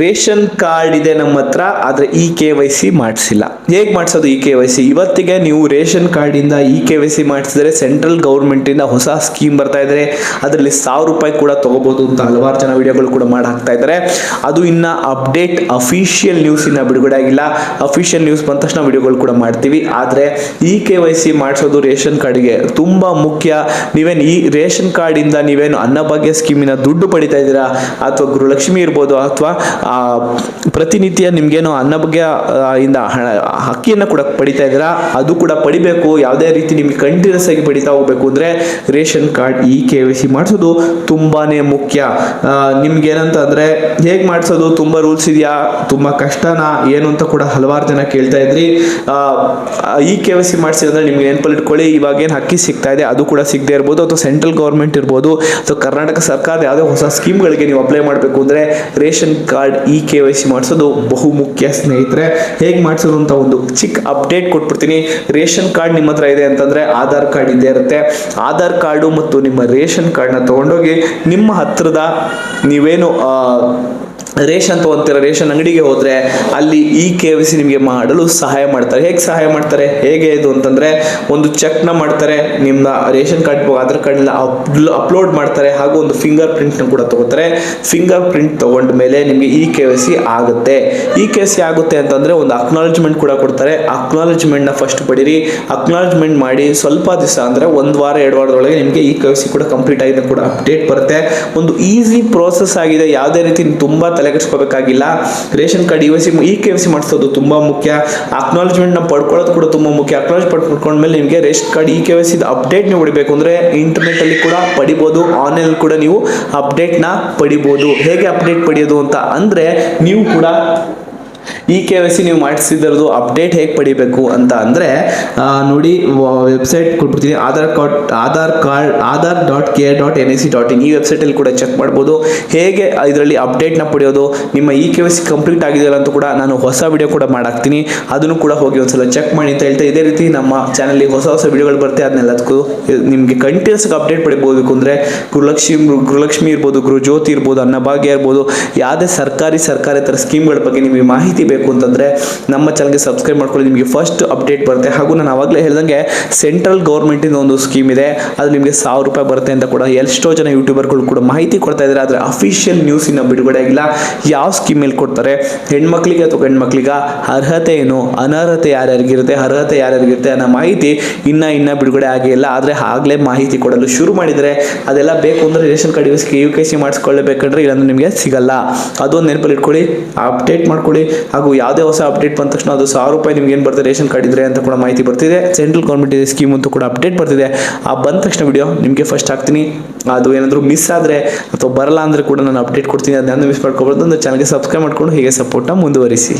Ration card ಇದೆ ನಮ್ಮ ಹತ್ರ, ಆದರೆ ಇ ಕೆ ವೈ ಸಿ ಮಾಡಿಸಿಲ್ಲ. ಹೇಗೆ ಮಾಡಿಸೋದು ಇ ಕೆ ವೈ ಸಿ? ಇವತ್ತಿಗೆ ನೀವು ರೇಷನ್ ಕಾರ್ಡಿಂದ ಇ ಕೆ ವೈ ಸಿ ಮಾಡಿಸಿದ್ರೆ ಸೆಂಟ್ರಲ್ ಗೌರ್ಮೆಂಟಿಂದ ಹೊಸ ಸ್ಕೀಮ್ ಬರ್ತಾ ಇದ್ದಾರೆ ಅದರಲ್ಲಿ ಸಾವಿರ ರೂಪಾಯಿ ಕೂಡ ತೊಗೋಬೋದು ಅಂತ ಹಲವಾರು ಜನ ವಿಡಿಯೋಗಳು ಕೂಡ ಮಾಡಿ ಹಾಕ್ತಾ ಇದ್ದಾರೆ ಅದು ಇನ್ನು ಅಪ್ಡೇಟ್ ಅಫಿಷಿಯಲ್ ನ್ಯೂಸ್ ಇನ್ನು ಬಿಡುಗಡೆ ಆಗಿಲ್ಲ. ಅಫಿಷಿಯಲ್ ನ್ಯೂಸ್ ಬಂದ ತಕ್ಷಣ ವಿಡಿಯೋಗಳು ಕೂಡ ಮಾಡ್ತೀವಿ. ಆದರೆ ಇ ಕೆ ವೈ ಸಿ ಮಾಡಿಸೋದು ರೇಷನ್ ಕಾರ್ಡಿಗೆ ತುಂಬ ಮುಖ್ಯ. ನೀವೇನು ಈ ರೇಷನ್ ಕಾರ್ಡಿಂದ ನೀವೇನು ಅನ್ನಭಾಗ್ಯ ಸ್ಕೀಮಿನ ದುಡ್ಡು ಪಡಿತಾ ಇದ್ದೀರಾ? ಅಥವಾ ಗೃಹಲಕ್ಷ್ಮಿ ಇರ್ಬೋದು, ಅಥವಾ ಪ್ರತಿನಿತ್ಯ ನಿಮ್ಗೇನು ಅನ್ನ ಬಗ್ಗೆ ಇಂದ ಹಣ ಅಕ್ಕಿಯನ್ನು ಕೂಡ ಪಡಿತಾ ಇದ್ದೀರಾ? ಅದು ಕೂಡ ಪಡಿಬೇಕು. ಯಾವುದೇ ರೀತಿ ನಿಮಗೆ ಕಂಟಿನ್ಯೂಸ್ ಆಗಿ ಪಡಿತಾ ಹೋಗ್ಬೇಕು ಅಂದ್ರೆ ration card E K Y C ಮಾಡಿಸೋದು ತುಂಬಾನೇ ಮುಖ್ಯ. ನಿಮ್ಗೆ ಏನಂತ ಅಂದ್ರೆ ಹೇಗೆ ಮಾಡಿಸೋದು? ತುಂಬಾ ರೂಲ್ಸ್ ಇದೆಯಾ? ತುಂಬಾ ಕಷ್ಟನಾ? ಏನು ಅಂತ ಕೂಡ ಹಲವಾರು ಜನ ಕೇಳ್ತಾ ಇದ್ರಿ. ಇ ಕೆ ವೈ ಸಿ ಮಾಡಿಸಿ ಅಂದ್ರೆ ನಿಮ್ಗೆ ನೆನಪಲ್ಲಿಟ್ಕೊಳ್ಳಿ ಇವಾಗ ಏನು ಅಕ್ಕಿ ಸಿಗ್ತಾ ಇದೆ, ಅದು ಕೂಡ ಸಿಗದೆ ಇರ್ಬೋದು. ಅಥವಾ ಸೆಂಟ್ರಲ್ ಗೌರ್ಮೆಂಟ್ ಇರ್ಬೋದು. ಅಥವಾ ಕರ್ನಾಟಕ ಸರ್ಕಾರದ ಯಾವುದೇ ಹೊಸ ಸ್ಕೀಮ್ಗಳಿಗೆ ನೀವು ಅಪ್ಲೈ ಮಾಡಬೇಕು ಅಂದ್ರೆ ration card E K Y C ಮಾಡಿಸೋದು ಬಹು ಮುಖ್ಯ ಸ್ನೇಹಿತರೆ. ಹೇಗೆ ಮಾಡಿಸೋದು ಅಂತ ಒಂದು ಚಿಕ್ಕ ಅಪ್ಡೇಟ್ ಕೊಟ್ಬಿಡ್ತೀನಿ. ರೇಷನ್ ಕಾರ್ಡ್ ನಿಮ್ಮ ಹತ್ರ ಇದೆ ಅಂತಂದ್ರೆ ಆಧಾರ್ ಕಾರ್ಡ್ ಇದ್ದೇ ಇರುತ್ತೆ. ಆಧಾರ್ ಕಾರ್ಡು ಮತ್ತು ನಿಮ್ಮ ರೇಷನ್ ಕಾರ್ಡ್ನ ತಗೊಂಡೋಗಿ ನಿಮ್ಮ ಹತ್ರದ ನೀವೇನು ರೇಷನ್ ತಗೊಂತೀರ? ರೇಷನ್ ಅಂಗಡಿಗೆ ಹೋದ್ರೆ ಅಲ್ಲಿ ಈ ಕೆ ವಿ ಸಿ ನಿಮಗೆ ಮಾಡಲು ಸಹಾಯ ಮಾಡ್ತಾರೆ. ಹೇಗೆ ಸಹಾಯ ಮಾಡ್ತಾರೆ? ಹೇಗೆ ಇದು ಅಂತಂದ್ರೆ ಒಂದು ಚೆಕ್ನ ಮಾಡ್ತಾರೆ. ನಿಮ್ಮ ration card Aadhaar card upload ಮಾಡ್ತಾರೆ. ಹಾಗೂ ಒಂದು ಫಿಂಗರ್ ಪ್ರಿಂಟ್ನ ಕೂಡ ತಗೋತಾರೆ. ಫಿಂಗರ್ ಪ್ರಿಂಟ್ ತಗೊಂಡ ಮೇಲೆ ನಿಮಗೆ ಇ ಕೆ ವಿ ಸಿ ಆಗುತ್ತೆ. ಇ ಕೆ ಸಿ ಆಗುತ್ತೆ ಅಂತಂದ್ರೆ ಒಂದು ಅಕ್ನಾಲಜ್ಮೆಂಟ್ ಕೂಡ ಕೊಡ್ತಾರೆ. ಅಕ್ನಾಲಜ್ಮೆಂಟ್ನ ಫಸ್ಟ್ ಪಡೀರಿ. ಅಕ್ನಾಲಜ್ಮೆಂಟ್ ಮಾಡಿ ಸ್ವಲ್ಪ ದಿವಸ ಅಂದ್ರೆ ಒಂದು ವಾರ, ಎರಡು ವಾರದೊಳಗೆ ನಿಮಗೆ ಇ ಕೆ ವಿ ಸಿ ಕೂಡ ಕಂಪ್ಲೀಟ್ ಆಗಿದೆ ಕೂಡ ಅಪ್ಡೇಟ್ ಬರುತ್ತೆ. ಒಂದು ಈಸಿ ಪ್ರೋಸೆಸ್ ಆಗಿದೆ. ಯಾವುದೇ ರೀತಿ ತುಂಬಾ ತಲೆ ಕೆಡಿಸ್ಕೋಬೇಕಾಗಿಲ್ಲ ration card U S C E K C ಮಾಡಿಸೋದು ತುಂಬ ಮುಖ್ಯ. ಅಕ್ನಾಲಜ್ಮೆಂಟ್ನ ಪಡ್ಕೊಳ್ಳೋದು ಕೂಡ ತುಂಬ ಮುಖ್ಯ. ಅಕ್ನಾಲಜ್ ಪಡ್ಕೊಂಡ್ಮೇಲೆ ನಿಮಗೆ ration card E K C update ನೀವು ಹೊಡಿಬೇಕು ಅಂದ್ರೆ ಇಂಟರ್ನೆಟ್ ಅಲ್ಲಿ ಕೂಡ ಪಡಿಬೋದು. ಆನ್ಲೈನ್ ಕೂಡ ನೀವು ಅಪ್ಡೇಟ್ನ ಪಡಿಬೋದು. ಹೇಗೆ ಅಪ್ಡೇಟ್ ಪಡೆಯೋದು ಅಂತ ಅಂದ್ರೆ ನೀವು ಕೂಡ ಇ ಕೆ ವೈ ಸಿ ನೀವು ಮಾಡಿಸಿದ್ರದ್ದು ಅಪ್ಡೇಟ್ ಹೇಗೆ ಪಡಿಬೇಕು ಅಂತ ಅಂದರೆ ನೋಡಿ ವೆಬ್ಸೈಟ್ ಕೊಟ್ಬಿಡ್ತೀನಿ. Aadhaar card Aadhaar card, Aadhaar dot K dot N I C dot in ಈ ವೆಬ್ಸೈಟಲ್ಲಿ ಕೂಡ ಚೆಕ್ ಮಾಡ್ಬೋದು. ಹೇಗೆ ಇದರಲ್ಲಿ ಅಪ್ಡೇಟ್ನ ಪಡೆಯೋದು, ನಿಮ್ಮ E K Y C complete ಆಗಿದೆಯಲ್ಲ ಅಂತ ಕೂಡ ನಾನು ಹೊಸ ವಿಡಿಯೋ ಕೂಡ ಮಾಡಾಕ್ತೀನಿ. ಅದನ್ನು ಕೂಡ ಹೋಗಿ ಒಂದ್ಸಲ ಚೆಕ್ ಮಾಡಿ ಅಂತ ಹೇಳ್ತಾ ಇದೇ ರೀತಿ ನಮ್ಮ ಚಾನಲ್ಲಿ ಹೊಸ ಹೊಸ ವಿಡಿಯೋಗಳು ಬರುತ್ತೆ. ಅದನ್ನೆಲ್ಲದಕ್ಕೂ ನಿಮಗೆ ಕಂಟಿನ್ಯೂಸ್ ಅಪ್ಡೇಟ್ ಪಡಿಬೋದು ಅಂದರೆ, ಗೃಹಲಕ್ಷ್ಮಿ ಗೃಹಲಕ್ಷ್ಮಿ ಇರ್ಬೋದು, ಗೃಹಜ್ಯೋತಿ ಇರ್ಬೋದು, ಅನ್ನಭಾಗ್ಯ ಇರ್ಬೋದು, ಯಾವುದೇ ಸರ್ಕಾರಿ ಸರ್ಕಾರೇತರ ಸ್ಕೀಮ್ಗಳ ಬಗ್ಗೆ ನಿಮಗೆ ಮಾಹಿತಿ ಬೇಕು ಅಂತಂದರೆ ನಮ್ಮ ಚಾನಲ್ಗೆ ಸಬ್ಸ್ಕ್ರೈಬ್ ಮಾಡ್ಕೊಳ್ಳಿ. ನಿಮಗೆ ಫಸ್ಟ್ ಅಪ್ಡೇಟ್ ಬರುತ್ತೆ. ಹಾಗೂ ನಾನು ಆವಾಗಲೇ ಹೇಳ್ದಂಗೆ ಸೆಂಟ್ರಲ್ ಗೌರ್ಮೆಂಟಿಂದ ಒಂದು ಸ್ಕೀಮ್ ಇದೆ. ಅದು ನಿಮಗೆ ಸಾವಿರ ರೂಪಾಯಿ ಬರುತ್ತೆ ಅಂತ ಕೂಡ ಎಷ್ಟೋ ಜನ ಯೂಟ್ಯೂಬರ್ಗಳು ಕೂಡ ಮಾಹಿತಿ ಕೊಡ್ತಾ ಇದ್ದಾರೆ ಆದರೆ ಅಫಿಷಿಯಲ್ ನ್ಯೂಸ್ ಇನ್ನೂ ಬಿಡುಗಡೆ ಆಗಿಲ್ಲ. ಯಾವ ಸ್ಕೀಮಲ್ಲಿ ಕೊಡ್ತಾರೆ? ಹೆಣ್ಮಕ್ಳಿಗೆ ಅಥವಾ ಗಂಡ್ಮಕ್ಳಿಗೆ ಅರ್ಹತೆ ಏನು? ಅನರ್ಹತೆ ಯಾರ್ಯಾರಿಗಿರುತ್ತೆ? ಅರ್ಹತೆ ಯಾರ್ಯಾರಿಗಿರುತ್ತೆ ಅನ್ನೋ ಮಾಹಿತಿ ಇನ್ನ ಇನ್ನ ಬಿಡುಗಡೆ ಆಗಿಲ್ಲ ಆದರೆ ಆಗಲೇ ಮಾಹಿತಿ ಕೊಡಲು ಶುರು ಮಾಡಿದರೆ ಅದೆಲ್ಲ ಬೇಕು ಅಂದರೆ ration card U, K, C ಮಾಡಿಸ್ಕೊಳ್ಳಬೇಕಂದ್ರೆ ಇಲ್ಲಾಂದ್ರೆ ನಿಮಗೆ ಸಿಗಲ್ಲ. ಅದೊಂದು ನೆನಪಲ್ಲಿ ಇಟ್ಕೊಳ್ಳಿ. ಅಪ್ಡೇಟ್ ಮಾಡ್ಕೊಳ್ಳಿ. ಹಾಗೂ ಯಾವುದೇ ಹೊಸ ಅಪ್ಡೇಟ್ ಬಂದ ತಕ್ಷಣ ಅದು ಸಾವಿರ ರೂಪಾಯಿ ನಿಮ್ಗೆ ಏನು ಬರ್ತದೆ ರೇಷನ್ ಕಾರ್ಡ್ ಇದ್ರೆ ಅಂತ ಕೂಡ ಮಾಹಿತಿ ಬರ್ತಿದೆ. ಸೆಂಟ್ರಲ್ ಗೌರ್ಮೆಂಟ್ ಸ್ಕೀಮ್ ಅಂತೂ ಕೂಡ ಅಪ್ಡೇಟ್ ಬರ್ತಿದೆ. ಆ ಬಂದ ತಕ್ಷಣ ವಿಡಿಯೋ ನಿಮಗೆ ಫಸ್ಟ್ ಹಾಕ್ತೀನಿ. ಅದು ಏನಾದರೂ ಮಿಸ್ ಆದರೆ ಅಥವಾ ಬರಲ್ಲ ಅಂದರೆ ಕೂಡ ನಾನು ಅಪ್ಡೇಟ್ ಕೊಡ್ತೀನಿ. ಅದನ್ನ ಮಿಸ್ ಮಾಡ್ಕೊಬಾರ್ದು. ಒಂದು ಚಾನಲ್ಗೆ ಸಬ್ಸ್ಕ್ರೈಬ್ ಮಾಡ್ಕೊಂಡು ಹೀಗೆ ಸಪೋರ್ಟ್ನ ಮುಂದುವರಿಸಿ.